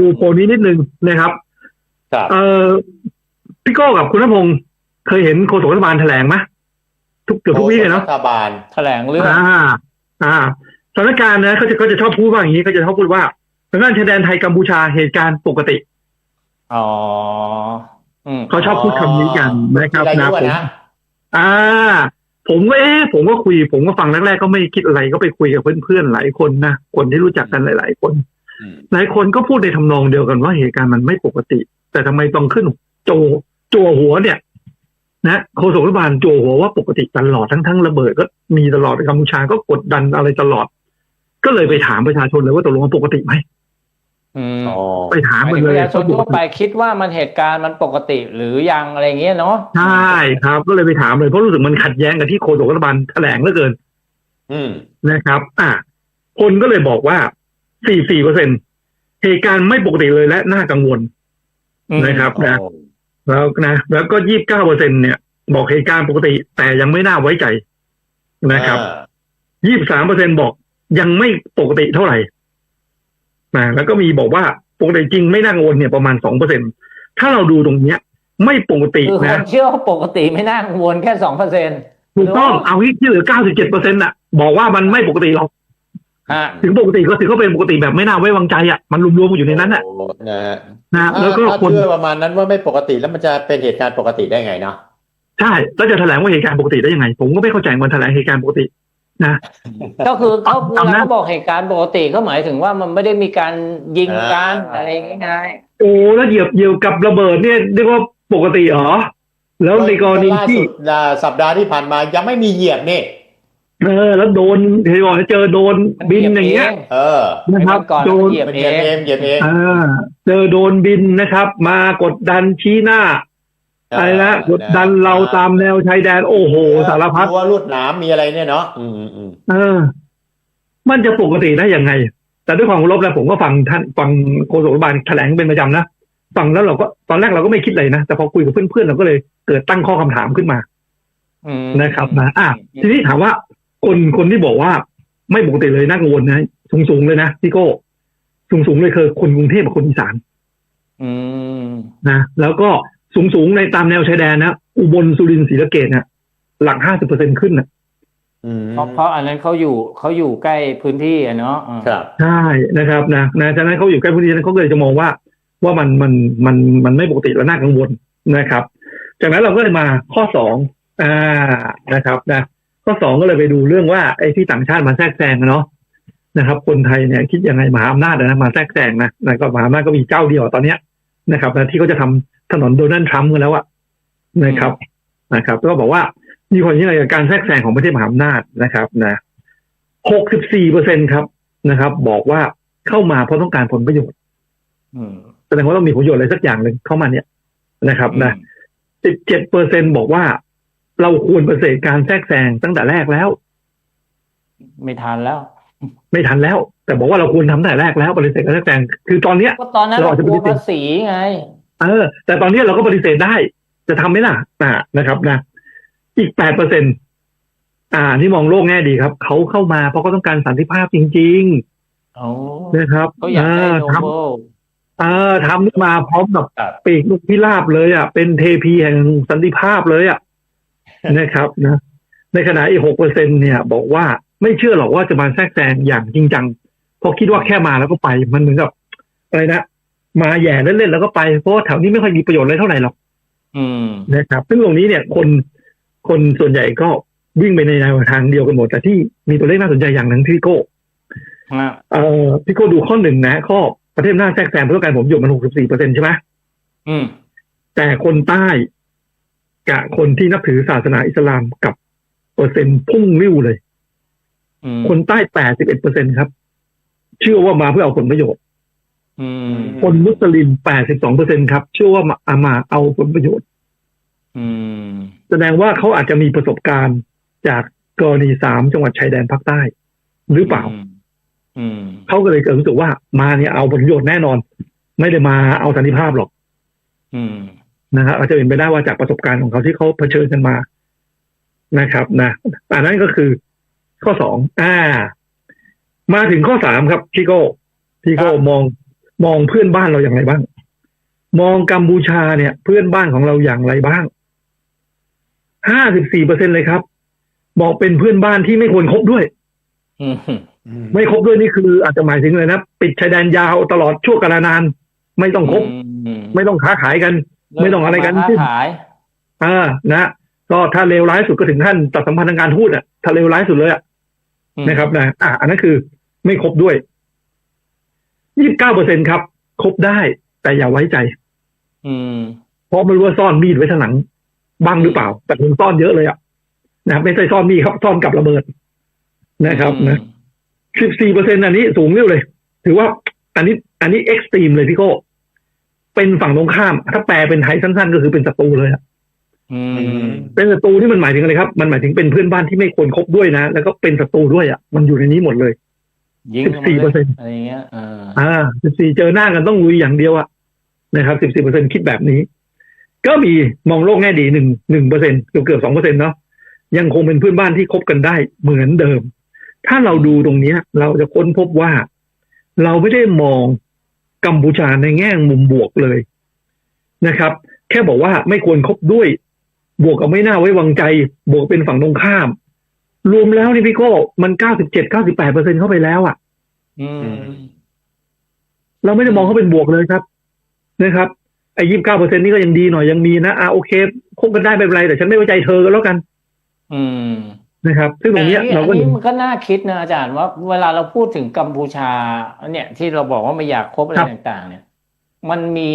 ดูโพลนี้นิดนึงนะครับครับเออพี่โก้กับคุณณพงศ์เคยเห็นโฆษกรัฐบาลแถลงไหมทุกเกือบทุกวีเลยเนาะรัฐบาลแถลงเรื่องอ่า อ่าสถานการณ์นะเขาจะเขาจะชอบพูดว่าอย่างนี้เขาจะชอบพูดว่าทางด้านชายแดนไทยกัมพูชาเหตุการณ์ปกติ อ๋ออืมเขาชอบพูดคำนี้กันนะครับมีอานะยุผมนะอ่า ผมก็เอ๊ะผมก็คุย ผมก็ฟังแรกๆก็ไม่คิดอะไรก็ไปคุยกับเพื่อนๆหลายคนนะคนที่รู้จักกันหลาย ๆ คนอืม หลายคนก็พูดในทำนองเดียวกันว่าเหตุการณ์มันไม่ปกติ แต่ทำไมต้องขึ้นโจจัวหัวเนี่ย นะโฆษกรัฐบาลจัวหัวว่าปกติตลอดทั้งทั้งระเบิดก็มีตลอดกัมพูชาก็กดดันอะไรตลอด ก็เลยไปถามประชาชนเลยว่าตกลงมันปกติไหมอืมอ๋อไปถามหมายมันถึงเลปยระชาชนว่าปทั่กวไปติคิดว่ามันเหตุการณ์มันปกติหรือยังอะไรเงี้ยเนาะใช่ครับ ก็เลยไปถามเลยเพราะรู้สึกมันขัดแย้งกับที่โฆษกรัฐบาลแถลงเหลือเกิน อืมนะครับ อ่าคนก็เลยบอกว่า 44เปอร์เซ็นเหตุการณ์ไม่ปกติเลยและน่ากังวลอืมนะครับนะโอ้แล้วนะแล้วก็ยี่บเก้าเปอร์เซ็นเนี่ยบอกเหตุการณ์ปกติ แต่ยังไม่น่าไว้ใจนะครับอ่ายี่สามเปอร์เซ็นบอกยังไม่ปกติเท่าไหร่นะแล้วก็มีบอกว่าปกติจริงไม่น่ากังวลเนี่ยประมาณสองเปอร์เซ็นถ้าเราดูตรงเนี้ย ไม่ปกติคือคนะนเชื่อว่าปกติไม่น่ากังวลแค่สองเปอร์เซ็นต์ถูกต้องเอาที่เหลือเก้าสิบเจ็ดเปอร์เซ็นต์่ะ บอกว่ามันไม่ปกติหรอก ฮะถึงปกติก็ถือว่าเป็นปกติแบบไม่น่าไว้วางใจอะมันรวมๆกันอยู่ในนั้นอะโอ้นะฮะนะแล้วก็ถ้าคนเชื่อประมาณนั้นว่าไม่ปกติแล้วมันจะเป็นเหตุการณ์ปกติได้ไงเนาะใช่แล้วจะแถลงว่าเหตุการณ์ปกติได้ยังไง ผมก็ไม่เข้าใจมันแถลงเหตุการณ์ปกตินะก็คือเขาเวจำลานะเขาบอกเหตุการณ์ปกติก็หมายถึงว่ามันไม่ได้มีการยิงกันอะไรง่ายโอ้แล้วเหยียบเหยียบกับระเบิดเนี่ยเรียกว่าปกติเหรอแล้วในกรณีล่าที่สุดอ่าสัปดาห์ที่ผ่านมายังไม่มีเหยียบนี่ เออ แล้วโดนเห็นบอกเจอโดนๆบินอย่างเงี้ยเออนะครับก่อนโดนเหยียบมันเอเหยียบงเองเหยียบเองอ่าเจอโดนบินนะครับ มากดดันชี้หน้าอะไรนะกดดันเราตามแนวชายแดนโอ้โห สารพัดรั้วลวดหนามมีอะไรเนี่ยเนาะอืมอืมอืมเออ มันจะปกติได้ยังไง แต่ด้วยความเคารพแล้วผมก็ฟังท่านฟังโฆษกรัฐบาลแถลงเป็นประจำนะฟังแล้วเราก็ตอนแรกเราก็ไม่คิดเลยนะ แต่พอคุยกับเพื่อนๆเราก็เลยเกิดตั้งข้อคำถามขึ้นมาอืมนะครับนะอะทีนี้ถามว่า คนคนที่บอกว่าไม่ปกติเลยน่ากังวลนะสูงสูงๆเลยนะพี่โก้สูงสูงๆเลยคือคนกรุงเทพกับคนอีสานอืมนะแล้วก็สูงสูงๆในตามแนวชายแดนนะอุบลสุรินทร์ศรีสะเกดนะหลักห้าสิบเปอร์เซ็นขึ้นนะอืมเพราะเพราะอันนั้นเขาอยู่เขาอยู่ใกล้พื้นที่อะเนาะอ่าครับใช่นะครับนะนะฉะนั้นเขาอยู่ใกล้พื้นที่นั้นเขาก็เลยจะมองว่า ว่ามันมันมันมันไม่ปกติและน่ากังวลนะครับ จากนั้นเราก็เลยมาข้อสองอ่านะครับนะ ข้อสองก็เลยไปดูเรื่องว่าไอ้ที่ต่างชาติมาแทรกแซงอะเนาะนะครับ คนไทยเนี่ยคิดยังไงมหาอำนาจนะมาแทรกแซงนะนะก็มหาอำนาจก็มีเจ้าเดียวตอนเนี้ยนะครับนะที่เขาจะทำถนนโดนัลด์ทรัมป์กันแล้วอะนะครับนะครับก็บอกว่ามีความเห็นยังไงกับการแทรกแซงของประเทศมหาอำนาจนะครับนะหกสิบสี่เปอร์เซ็นครับนะครับ บอกว่าเข้ามาเพราะต้องการผลประโยชน์อืมแสดงว่าต้องมีผลประโยชน์อะไรสักอย่างหนึ่งเข้ามาเนี่ยนะครับนะสิบเจ็ดเปอร์เซ็นบอกว่า เราควรปฏิเสธการแทรกแซงตั้งแต่แรกแล้ว ไม่ทันแล้ว ไม่ทันแล้ว แต่บอกว่าเราควรทำตั้งแต่แรกแล้วปฏิเสธการแทรกแซงคือตอนเนี้ยก็ตอนนั้นเราเราอาจจะกลัวไม่ได้ภาษีไง เออ แต่ตอนเนี้ยเราก็ปฏิเสธได้ จะทำไหมล่ะอ่านะครับนะ อีกแปดเปอร์เซ็นอ่าที่มองโลกแง่ดีครับ เขาเข้ามาเพราะเขาต้องการสันติภาพจริงโอ้ๆนะครับเขาอยากได้เออโนทเบลำเออทำขึ้นมาพร้อมกับครับปีกนกพิราบเลยอะเป็นเทพีแห่งสันติภาพเลยอะ นะครับนะในขณะอีกหกเปอร์เซ็นเนี่ย บอกว่าไม่เชื่อหรอกว่าจะมาแทรกแซงอย่างจริงจังเพราะคิดว่าแค่มาแล้วก็ไปมันเหมือนกับอะไรนะมาแหย่เล่นๆแล้วก็ไปเพราะว่าแถวนี้ไม่ค่อยมีประโยชน์อะไรเท่าไหร่หรอกอืมนะครับ ซึ่งตรงนี้เนี่ย คนคนส่วนใหญ่ก็วิ่งไปในแนวทางเดียวกันหมด แต่ที่มีตัวเลขน่าสนใจอย่างหนึ่งที่พี่โก้ฮะเอ่อพี่โก้ดูข้อหนึ่งนะข้อประเทศหน้าแทรกแซงเพื่อการผมอยู่มันหกสิบสี่เปอร์เซ็นใช่ไหมอืมแต่คนใต้ กับคนที่นับถือศาสนาอิสลามกับเปอร์เซ็นต์พุ่งริ้วเลยอืมคนใต้แปดสิบเอ็ดเปอร์เซ็นครับ เชื่อว่ามาเพื่อเอาผลประโยชน์อืมคนมุสลิมแปดสิบสองเปอร์เซ็นครับ เชื่อว่ามาเอามาเอาผลประโยชน์อืมแสดงว่าเขาอาจจะมีประสบการณ์จากกรณีสามจังหวัดชายแดนภาคใต้ หรือเปล่าอืมเขาก็เลยเกิดรู้สึกว่ามาเนี่ยเอาผลประโยชน์แน่นอน ไม่ได้มาเอาสันติภาพหรอกอืม นะครับอาจจะเป็นไปได้ว่าจากประสบการณ์ของเขาที่เขาเผชิญกันมานะครับนะอันนั้นก็คือข้อสองอ่า มาถึงข้อสามครับพี่โก้พี่โก้ครับมองมองเพื่อนบ้านเราอย่างไรบ้าง มองกัมพูชาเนี่ย เพื่อนบ้านของเราอย่างไรบ้างห้าสิบสี่เปอร์เซ็นเลยครับ บอกเป็นเพื่อนบ้านที่ไม่ควรคบด้วยอืมไม่คบด้วยนี่คืออาจจะหมายถึงเลยนะปิดชายแดนยาวตลอดช่วงกาลนาน ไม่ต้องคบอืมไม่ต้องค้าขายกัน ไม่ต้องอะไรกันค้าขึ้นขายอ่านะ ก็ถ้าเลวร้ายสุดก็ถึงขั้นตัดสัมพันธ์ทางการทูตอะถ้าเลวร้ายสุดเลยอะอืมนะครับนะอ่าอันนั้นคือไม่คบด้วยยี่สิบเก้าเปอร์เซ็นครับคบได้แต่อย่าไว้ใจ อืมเพราะไม่รู้ว่าซ่อนมีดไว้ข้างหลังบ้างหรือเปล่า แต่คงซ่อนเยอะเลยอะนะครับไม่ใช่ซ่อนมีดครับ ซ่อนกับระเบิดนะครับ นะสิบสี่เปอร์เซ็นอันนี้สูงเรียวเลย ถือว่าอันนี้ อันนี้เอ็กซ์ตรีมเลยพี่โก้ เป็นฝั่งตรงข้าม ถ้าแปลเป็นไทยสั้น ๆ ก็คือเป็นศัตรูเลยอะอืมเป็นศัตรูที่มันหมายถึงอะไรครับ มันหมายถึงเป็นเพื่อนบ้านที่ไม่ควรคบด้วยนะ แล้วก็เป็นศัตรูด้วยอะ มันอยู่ในนี้หมดเลยยิง14%อะไรอย่างเงี้ยเอออ่าสิบสี่เจอหน้ากันต้องลุยอย่างเดียวอะนะครับสิบสี่เปอร์เซ็นคิดแบบนี้ ก็มีมองโลกแง่ดีหนึ่งหนึ่งเปอร์เซ็นเกือบเกือบสองเปอร์เซ็นเนาะยังคงเป็นเพื่อนบ้านที่คบกันได้เหมือนเดิม ถ้าเราดูตรงเนี้ย เราจะค้นพบว่า เราไม่ได้มอง กัมพูชาในแง่มุมบวกเลยนะครับ แค่บอกว่าไม่ควรคบด้วย บวกกับไม่น่าไว้วางใจ บวกเป็นฝั่งตรงข้าม รวมแล้วนี่พี่โก้มันเก้าสิบเจ็ดเก้าสิบแปดเปอร์เซ็นเข้าไปแล้วอะอืมเราไม่ได้มองเขาเป็นบวกเลยครับนะครับไอ้ยี่สิบเก้าเปอร์เซ็นนี่ก็ยังดีหน่อยยังมีนะอ่าโอเคคบกันได้ไม่เป็นไรแต่ฉันไม่ไว้ใจเธอก็แล้วกัน อืม นะครับ ซึ่งตรงเนี้ยแต่เราอัก็นเห็นี้นมันก็น่าคิดนะอาจารย์ว่าเวลาเราพูดถึงกัมพูชาเนี่ยที่เราบอกว่าไม่อยากคบอะไรครับต่าง ๆ เนี่ย มันมี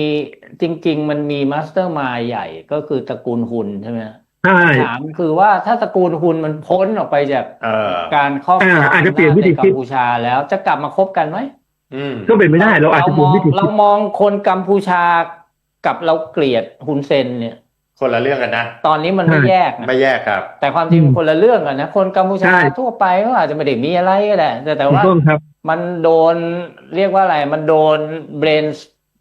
จริง ๆ มันมีมาสเตอร์มายใหญ่ก็คือตระกูลหุนใช่ไหมใช่ถามคือว่าถ้าตระกูลหุนมันพ้นออกไปจากเออการครอบครองอ่าอาจจะเปลี่ยนวิธีในกัคิดมพูชาแล้วจะกลับมาคบกันไหมอืมก็เป็นไม่ได้เราอาจจะเปลี่ยนวิธีเราคิดมองคนกัมพูชากับเราเกลียดฮุนเซนเนี่ย คนละเรื่องกันนะ ตอนนี้มันไม่แยกนะไม่แยกครับ แต่ความจริงมันคนละเรื่องกันนะ คนกัมพูชาใช่ทั่วไปก็อาจจะไม่ได้มีอะไรก็ได้แต่แต่ถูกว่าต้องครับมันโดนเรียกว่าอะไร มันโดนเบรน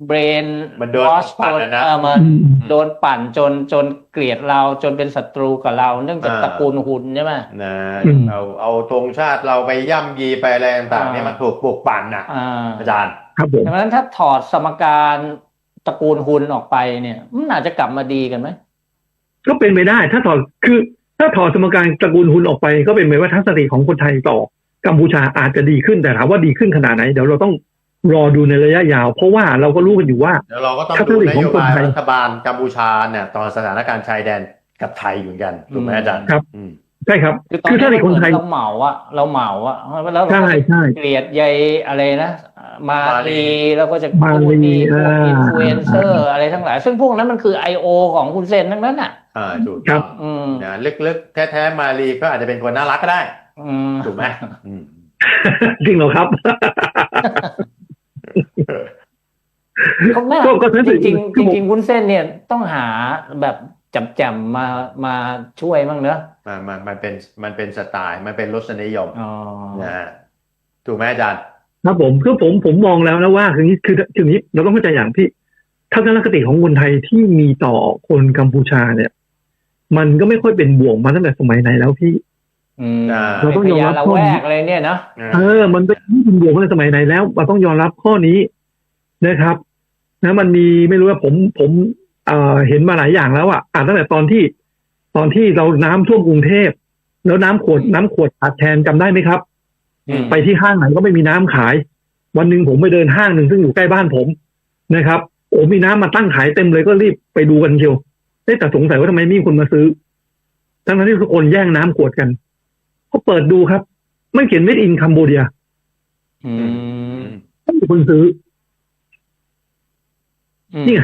เบรนมันโดนปั่นอะนะเออมาอืมโดนปั่นจนจนเกลียดเราจนเป็นศัตรูกับเรา เนื่องจากอ่าตระกูลหุนใช่ไหมนะอืมเอาเอาธงชาติเราไปย่ำยีไปอะไรต่างๆอ่าเนี่ยมันถูกปลุกปั่นนะอ่าอาจารย์ครับผมดังนั้นถ้าถอดสมการตระกูลหุนออกไปเนี่ยมันอาจจะกลับมาดีกันไหม ก็เป็นไปได้ ถ้าถอดคือ ถ้าถอดสมการตระกูลหุนออกไป ก็เป็นไปว่าทัศนคติของคนไทยต่อกัมพูชาอาจจะดีขึ้นแต่ถามว่าดีขึ้นขนาดไหนเดี๋ยวเราต้องรอดูในระยะยาว เพราะว่าเราก็รู้กันอยู่ว่าเดี๋ยวเราก็ต้องทัศนดูคตินของโยคนบายไทยรัฐบาลกัมพูชาเนี่ยตอนสถานการณ์ชายแดนกับไทยอยู่เหมือนกันถูกไหมอาจารย์ครับอืม ใช่ครับ คือตอนคือนี้ถ้าในคนไทยเราเหมาอะเราเหมาอะแล้วเราใช่ก็ใช่เกลียดใยอะไรนะมามาลีลีแล้วก็จะมาลีพูดดีพวกอ่าอินฟลูเอนเซอร์อะไรทั้งหลาย ซึ่งพวกนั้นมันคือ I.O. ของคุณเซนทั้งนั้นอะอ่าถูกครับอืมนะลึกๆ แท้ๆ มาลีก็อาจจะเป็นคนน่ารักก็ได้อืมถูกไหมอืมจริงเหรอครับเขาแม่ก็ก็นั่นจสิริงๆคือผมจริงๆคุณเซนเนี่ยต้องหาแบบจำๆมามาช่วยบ้างเนอะ มันมันมันเป็นมันเป็นสไตล์มันเป็นรสนิยมอ๋อนะฮะถูกไหมอาจารย์ครับผมคือผมผมมองแล้วนะว่าคือนี้คือคือนี้เราต้องเข้าใจอย่างที่ทัศนคติของคนไทยที่มีต่อคนกัมพูชาเนี่ย มันก็ไม่ค่อยเป็นบวกมาตั้งแต่สมัยไหนแล้วพี่อืมอ่าเราต้องยอมรับไพยาละข้อแวนี้กอะไรเนี่ยเนาะเออ มันเป็นไม่เป็นบวกมาตั้งแต่สมัยไหนแล้วเราต้องยอมรับข้อนี้นะครับนะมันมีไม่รู้ว่าผมผมเอ่อเห็นมาหลายอย่างแล้วอะอ่านตั้งแต่ตอนที่ ตอนที่เราน้ำท่วมกรุงเทพแล้วน้ำขวดน้ำขวดขาดแคลนจำได้ไหมครับอืมไปที่ห้างไหนก็ไม่มีน้ำขาย วันหนึ่งผมไปเดินห้างหนึ่งซึ่งอยู่ใกล้บ้านผมนะครับ โอ้มีน้ำมาตั้งขายเต็มเลยก็รีบไปดูกันเชียวเอ๊ะแต่สงสัยว่าทำไมไม่มีคนมาซื้อ ทั้งนั้นที่ทุกคนแย่งน้ำขวดกันเขาเปิดดูครับ ไม่เขียน made in คัมโบเดียอืมไม่มีคนซื้ออืมนี่ไง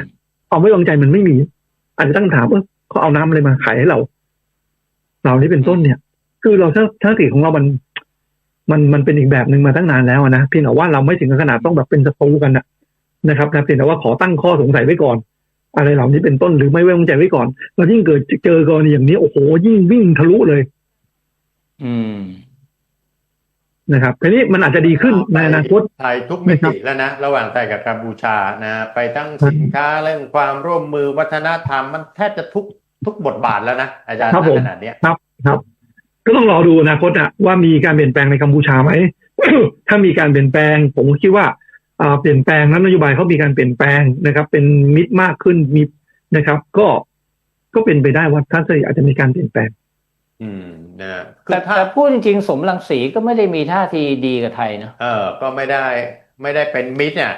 ความไม่วางใจมันไม่มีอาจจะตั้งถามว่า เขาเอาน้ำอะไรมาขายให้เรา เรานี่เป็นต้นเนี่ย คือเราถ้าถ้าติของเรามันมันมันเป็นอีกแบบหนึ่งมาตั้งนานแล้วอะนะเพียงแต่ว่าเราไม่ถึงกับขนาดต้องแบบเป็นศัตรูกันนะนะครับนะเพียงแต่ว่าขอตั้งข้อสงสัยไว้ก่อน อะไรเหล่านี้เป็นต้นหรือไม่ไว้วางใจไว้ก่อนแล้วยิ่งเกิดเจอกรณีอย่างนี้โอ้โหยิ่งวิ่งทะลุเลย อืมนะครับทีนี้มันอาจจะดีขึ้นในอนาคตไทยทุกมิติแล้วนะ ระหว่างไทยกับกัมพูชานะ ไปตั้งสินค้าเรื่องความร่วมมือวัฒนธรรมมันแทบจะทุก ทุกบทบาทแล้วนะอาจารย์ครับผมณขนาดเนี้ยครับ ก็ต้องรอดูอนาคตอะว่ามีการเปลี่ยนแปลงในกัมพูชาไหมถ้ามีการเปลี่ยนแปลง ผมคิดว่าอ่าเปลี่ยนแปลงนั้นนโยบายเขามีการเปลี่ยนแปลงนะครับ เป็นมิตรมากขึ้นมีนะครับ ก็ก็เป็นไปได้ว่าทัศนีอาจจะมีการเปลี่ยนแปลง อืมนะคืแต่อถ้าแต่พูดจริงๆสมรังสีก็ไม่ได้มีท่าทีดีกับไทยนะเออ ก็ไม่ได้ไม่ได้เป็นมิตรเนี่ย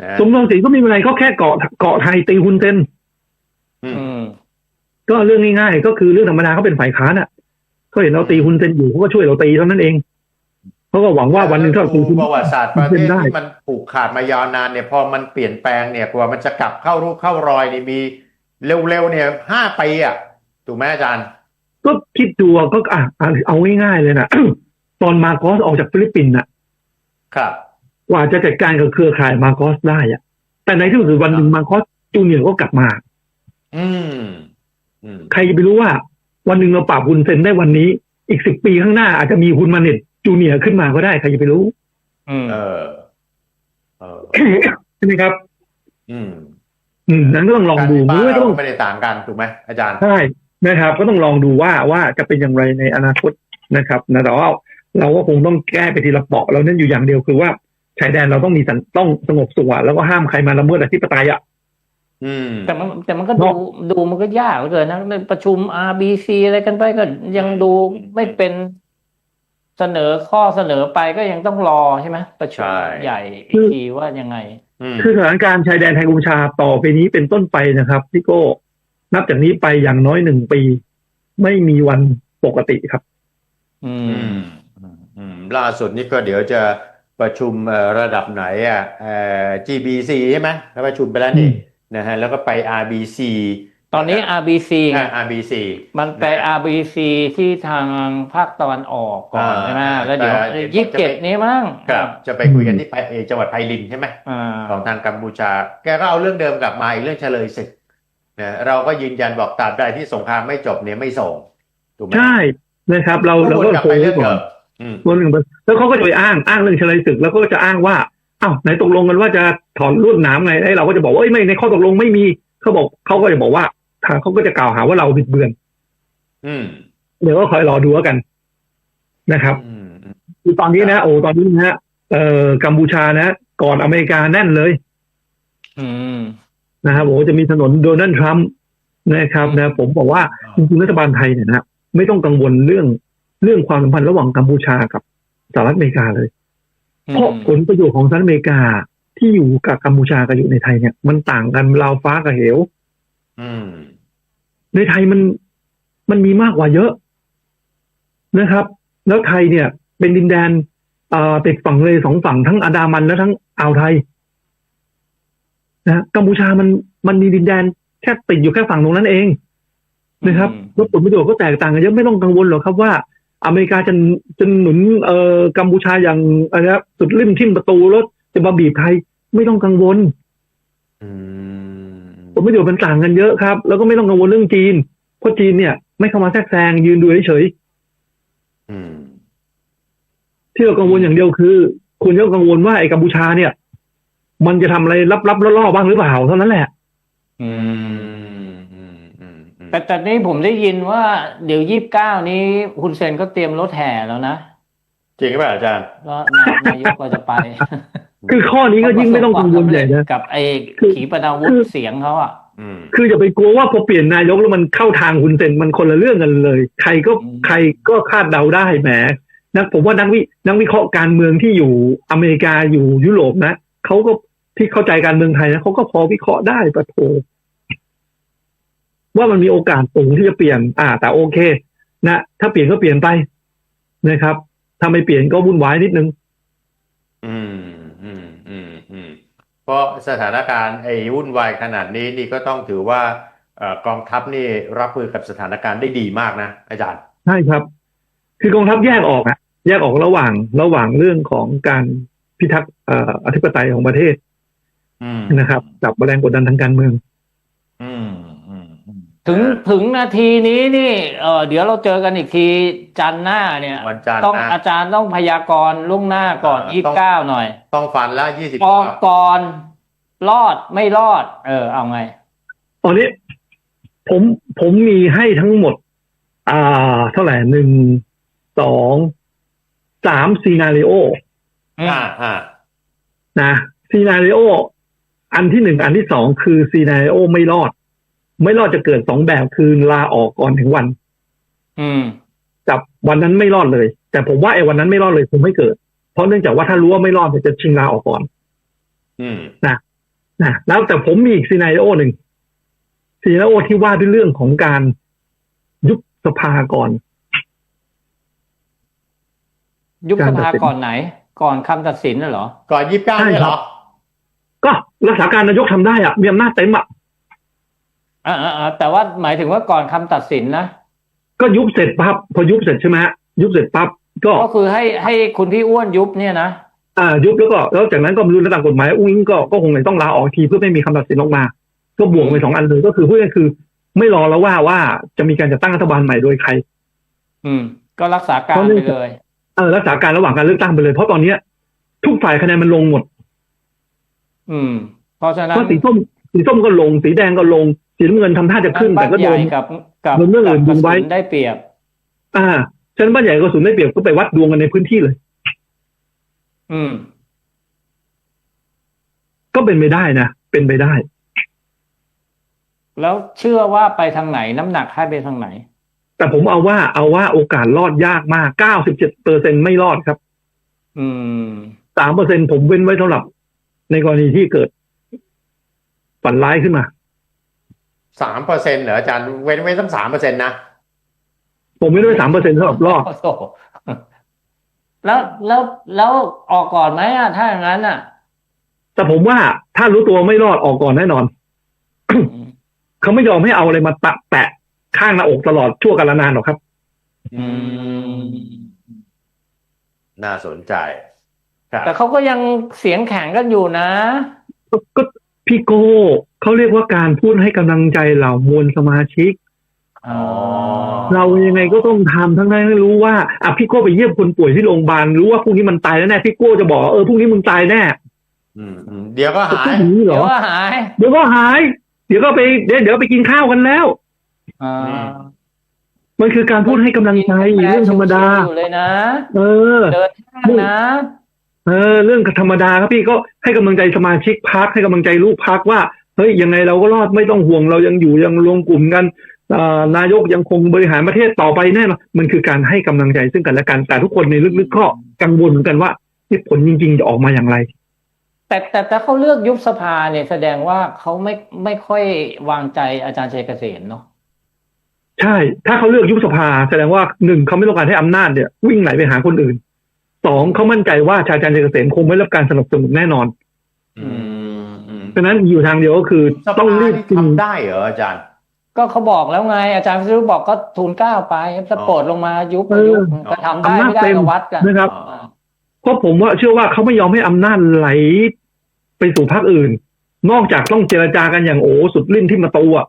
นะสมรังสีก็ไมมีอะไรเขาแค่เกาะเกาะไทยตีฮุนเซนอืมอืม ก็เรื่องง่ายๆก็คือเรื่องธรรมดาเขาเป็นฝ่ายค้านอะเขาเห็นเราตีฮุนเซนอยู่เขาก็ช่วยเราตีเท่านั้นเองเขาก็หวังว่าวันหนึ่งถ้าเราตีฮุนประวัติศาสตร์ประเทศได้ที่มันผูกขาดมายาวนานเนี่ยพอมันเปลี่ยนแปลงเนี่ยกว่ามันจะกลับเข้ารูปเข้ารอยนี่มีเร็วๆเนี่ยห้าปีอะถูกไหมอาจารย์ ก็คิดดูอะก็อะอะเอาง่ายๆเลยนะตอนมาโกสออกจากฟิลิปปินส์อะ ครับกว่าจะจัดการกับเครือข่ายมาโกสได้อะ แต่ในที่สุดวันหนึ่งมาโกสจูเนียร์ก็กลับมา อืมอืม ใครจะไปรู้ว่า วันหนึ่งเราปราบฮุนเซนได้วันนี้ อีกสิบปีข้างหน้าอาจจะมีฮุนมาเน็ตจูเนียร์ขึ้นมาก็ได้ใครจะไปรู้อืมเออเออใช่ไหมครับ อืม อืมนั้นก็ต้องลองดูการไม่ที่บ้านก็เราต้องไม่ได้ต่างกันถูกไหมอาจารย์ใช่นะครับ ก็ต้องลองดูว่าว่าจะเป็นอย่างไรในอนาคตนะครับนะแต่ว่าเราก็คงต้องแก้ไปทีละเปาะเราเน้นอยู่อย่างเดียวคือว่าชายแดนเราต้องมีสันต้องสงบสุขอะแล้วก็ห้ามใครมาละเมิดอธิปไตยอะอืม แต่มันแต่มันก็เนดูอะดูมันก็ยากเหลือเกินนะในประชุม RBC อะไรกันไปก็ยังดูไม่เป็นเสนอข้อเสนอไปก็ยังต้องรอใช่ไหมประชุมใช่ใหญ่อีกทีว่ายังไงอืมคือสถานการณ์ชายแดนไทยกัมพูชาต่อไปนี้เป็นต้นไปนะครับพี่โก้นับจากนี้ไปอย่างน้อยหนึ่งปี ไม่มีวันปกติครับ อือืมมอืมอืมล่าสุดนี่ก็เดี๋ยวจะประชุมเอ่อระดับไหนอะเอ่อ GBC ใช่ไหมแล้วประชุมไปแล้วนี่อืม นะฮะแล้วก็ไป RBC ตอนนี้ RBC ไง อ่า RBC มันไปนะ RBC ที่ทางภาคตะวันออกก่อนอ่าใช่ไหมแล้วเดี๋ยวแต่ ยี่สิบเจ็ดนี้มั้งครับจะไปคุยกันที่ไปเอ่อจังหวัดไพลินใช่ไหม อ่า ของทางกัมพูชา แกก็เอาเรื่องเดิมกลับมาอีกเรื่องเฉลยศึกนะเราก็ยืนยันบอกตราบใดที่สงครามไม่จบเนี่ยไม่ส่งถูกไหมใช่นะครับ เราก็เราวนก็กลับโคไปงเรื่ไว้องก่อเดินมอืม วนหนึ่งไปแล้วเขาก็จะไปอ้างอ้างเรื่องเฉลยศึกแล้วก็จะอ้างว่า อ้าวไหนตกลงกันว่าจะถอนรุ่นหนามไงไอ้เราก็จะบอกว่าเอ้ยไม่ในข้อตกลงไม่มีเขาบอกเขาก็จะบอกว่าทางเขาก็จะกล่าวหาว่าเราบิดเบือน อืมเดี๋ยวก็คอยรอดูแล้วกันนะครับอืมอืมคือตอนนี้นะโอ้ตอนนี้นะฮะเอ่อกัมพูชานะ ก่อนอเมริกาแน่นเลย อืมนะครับโอ้จะมีถนนโดนัลด์ทรัมป์นะครับนะ ผมบอกว่าจริงๆรัฐบาลไทยเนี่ยนะไม่ต้องกังวลเรื่องเรื่องความสัมพันธ์ระหว่างกัมพูชากับสหรัฐอเมริกาเลย เพราะผลประโยชน์ของสหรัฐอเมริกาที่อยู่กับกัมพูชากับอยู่ในไทยเนี่ย มันต่างกันราวฟ้ากับเหวอืมในไทยมันมันมีมากกว่าเยอะนะครับ แล้วไทยเนี่ย เป็นดินแดนเอ่อติดฝั่งเลยสองฝั่งทั้งอันดามันและทั้งอ่าวไทยนะกัมพูชามันมันมีดินแดนแค่ติดอยู่แค่ฝั่งตรงนั้นเองนะครับอืมแล้วผลประโยชน์ก็แตกต่างกันเยอะไม่ต้องกังวลหรอกครับว่า อเมริกาจะจะหนุนเอ่อกัมพูชาอย่างอะไรนะสุดริมทิ่มประตูแล้วจะมาบีบไทยไม่ต้องกังวลอืมผลประโยชน์มันต่างกันเยอะครับ แล้วก็ไม่ต้องกังวลเรื่องจีนเพราะจีนเนี่ย ไม่เข้ามาแทรกแซงยืนดูเฉยอืมๆที่เรากังวลอย่างเดียวคือคุณต้องกังวลว่าไอ้กัมพูชาเนี่ย มันจะทำอะไรลับๆล่อๆบ้างหรือเปล่าเท่านั้นแหละ อือืมมอืมอืมอืม แต่แต่นี้ผมได้ยินว่าเดี๋ยวยี่สิบเก้านี้คุณเซนก็เตรียมรถแห่แล้วนะจริงหรือเปล่าอาจารย์ก็นายนายกก็จะไปคือข้อนี้ก็ยิ่งไม่ต้องกังวลใหญ่นะกับไอ้คือขีปนาวุธคือเสียงเขาอะอืมคืออย่าไปกลัวว่าพอเปลี่ยนนายกแล้วมันเข้าทางคุณเซนมันคนละเรื่องกันเลย ใครก็อืมใครก็คาดเดาได้แหมนักผมว่านักวินักวิเคราะห์การเมืองที่อยู่อเมริกาอยู่ยุโรปนะเขาก็ที่เข้าใจการเมืองไทยนะเขาก็พอวิเคราะห์ได้ปะโถ ว่ามันมีโอกาสสูงที่จะเปลี่ยน อ่า แต่โอเค นะ ถ้าเปลี่ยนก็เปลี่ยนไปนะครับ ถ้าไม่เปลี่ยนก็วุ่นวายนิดนึง อืม อืม อืม อืม เพราะสถานการณ์ไอ้วุ่นวายขนาดนี้นี่ก็ต้องถือว่าเอ่อกองทัพนี่รับมือกับสถานการณ์ได้ดีมากนะอาจารย์ ใช่ครับ คือกองทัพแยกออกอะแยกออกระหว่างระหว่างเรื่องของการพิทักษ์เอ่ออธิปไตยของประเทศอืมนะครับกับแรงกดดันทางการเมืองอืมอืมอืม ถึงถึงนาทีนี้นี่เออเดี๋ยวเราเจอกันอีกทีจันทร์หน้าเนี่ยวันจันทร์ต้องนะอาจารย์ต้องพยากรณ์ล่วงหน้าก่อนเออยี่ต้สิองบเก้าหน่อยต้องฟันแล้วยี่สิบออกก่อนรอดไม่รอด เออ เอาไง ตอนนี้ผมผมมีให้ทั้งหมด อ่า เท่าไหร่หนึ่งสองสามซีนารีโออืมอ่าอ่านะซีนารีโออันที่หนึ่งอันที่สองคือซีนารีโอไม่รอด ไม่รอดจะเกิดสองแบบคือลาออกก่อนถึงวัน อืมกับวันนั้นไม่รอดเลย แต่ผมว่าไอ้วันนั้นไม่รอดเลยคงไม่เกิด เพราะเนื่องจากว่าถ้ารู้ว่าไม่รอดเนี่ยจะชิงลาออกก่อน อืมนะแล้วแต่ผมมีอีกซีนารีโอหนึ่งซีนารีโอที่ว่าด้วยเรื่องของการยุบสภาก่อน ยุบสการตัภาดสินก่อนไหน ก่อนคำตัดสินน่ะเหรอ ก่อนยี่สิบเก้าใช่เนี่ยเหรครัอบก็รักษาการนายกทำได้อะมีอำนาจเต็มอะ อ่าอ่าอ่าแต่ว่าหมายถึงว่าก่อนคำตัดสินนะก็ยุบเสร็จปั๊บพอยุบเสร็จใช่ไหมฮะยุบเสร็จปั๊บก็ก็คือให้ให้คุณพี่อ้วนยุบเนี่ยนะอ่ายุบแล้วก็แล้วจากนั้นก็ไม่รู้ในตามกฎหมายอุ้งอิงก็ก็คงเลยต้องลาออกทีเพื่อไม่มีคำตัดสินออกมา ก็บวกไปสองอันเลยก็คือพูดง่ายๆคือ ไม่รอแล้วว่าว่าจะมีการจัดตั้งรัฐบาลใหม่โดยใคร อืม ก็รักษาการเพราะไปเนื่องจากเลยเออรักษาการระหว่างการเลือกตั้งไปเลย เพราะตอนเนี้ย ทุกฝ่ายคะแนนมันลงหมด อืม เพราะฉะนั้นเพราะสีส้มสีส้มก็ลง สีแดงก็ลงสีน้ำเงินทำท่าจะขึ้นบ้าแต่นก็ใหโดญ่นกับกับโดนเรื่องอื่นกับดึงไว้กระสุนได้เปรียบ อ่าฉะนั้นบ้านใหญ่ก็สูนได้เปรียบก็ไปวัดดวงกันในพื้นที่เลย อืม ก็เป็นไปได้นะเป็นไปได้ แล้วเชื่อว่าไปทางไหนน้ำหนักให้ไปทางไหน แต่ผมเอาว่าเอาว่าโอกาสรอดยากมากเก้าสิบเจ็ดเปอร์เซ็นไม่รอดครับ อืมสามเปอร์เซ็นผมเว้นไว้สำหรับ ในกรณีที่เกิดฝันร้ายขึ้นมา สามเปอร์เซ็นต์เหรออาจารย์เว้นไว้ตั้งสามเปอร์เซ็นต์นะ ผมเว้นไว้สามเปอร์เซ็นสำหรับรอดโอ้โหแล้วแล้วแล้วออกก่อนไหมอะถ้าอย่างนั้นอะ แต่ผมว่าถ้ารู้ตัวไม่รอดออกก่อนแน่นอนอืมเขาไม่ยอมให้เอาอะไรมาตะแปะข้างหน้าอกตลอดชั่วกาลนานหรอกครับ อืม น่าสนใจ ครับ แต่เขาก็ยังเสียงแข็งกันอยู่นะ ก็ก็ พี่โก้เขาเรียกว่าการพูดให้กำลังใจเหล่ามวลสมาชิกอ๋อเรายังไงก็ต้องทำทั้งนั้นให้รู้ว่าอะพี่โก้ไปเยี่ยมคนป่วยที่โรงพยาบาลรู้ว่าพรุ่งนี้มันตายแน่ๆพี่โก้จะบอกว่าเออพรุ่งนี้มึงตายแน่อืมอืมเดี๋ยวก็จะหาพูดยอย่างนี้เหรเดี๋ยวอว่าหาย เดี๋ยวก็หาย เดี๋ยวก็ไปเดี๋ยวเดี๋ยวไปกินข้าวกันแล้วอ่ามันคือการพูดให้กำลังใจเรื่องธรรมดาอยู่เลยนะเออเดินห้างนะ เออเรื่องธรรมดาครับพี่ก็ให้กำลังใจสมาชิกพักให้กำลังใจลูกพักว่าเฮ้ยยังไงเราก็รอดไม่ต้องห่วงเรายังอยู่ยังรวมกลุ่มกันอ่านายกยังคงบริหารประเทศต่อไปแน่นอนมันคือการให้กำลังใจซึ่งกันและกันแต่ทุกคนในลึกๆก็กังวลเหมือนกันว่าที่ผลจริงๆจะออกมาอย่างไร แต่แต่แต่เขาเลือกยุบสภาเนี่ยแสดงว่าเขาไม่ไม่ค่อยวางใจอาจารย์ชัยเกษมเนาะใช่ ถ้าเขาเลือกยุบสภา แสดงว่าหนึ่งเขาไม่ต้องการให้อำนาจเนี่ย วิ่งไหลไปหาคนอื่น สองเขามั่นใจว่าชาญชัยเกษมคงไม่รับการสนับสนุนแน่นอนอืมอืมฉะนั้นอยู่ทางเดียวก็คือสต้องภารีบนี่กินทำได้เหรออาจารย์ ก็เขาบอกแล้วไง อาจารย์วิศนุบอกก็ทูลเกล้าไปจะโปรดลงมายุบเอก็อยุบก็ทำได้อำนาจไม่ได้เต็มก็วัดกันนะครับอ๋อเพราะผมว่าเชื่อว่าเขาไม่ยอมให้อำนาจไหลไปสู่พรรคอื่น นอกจากต้องเจรจากันอย่างโอ้สุดลิ้นที่มาตูอะ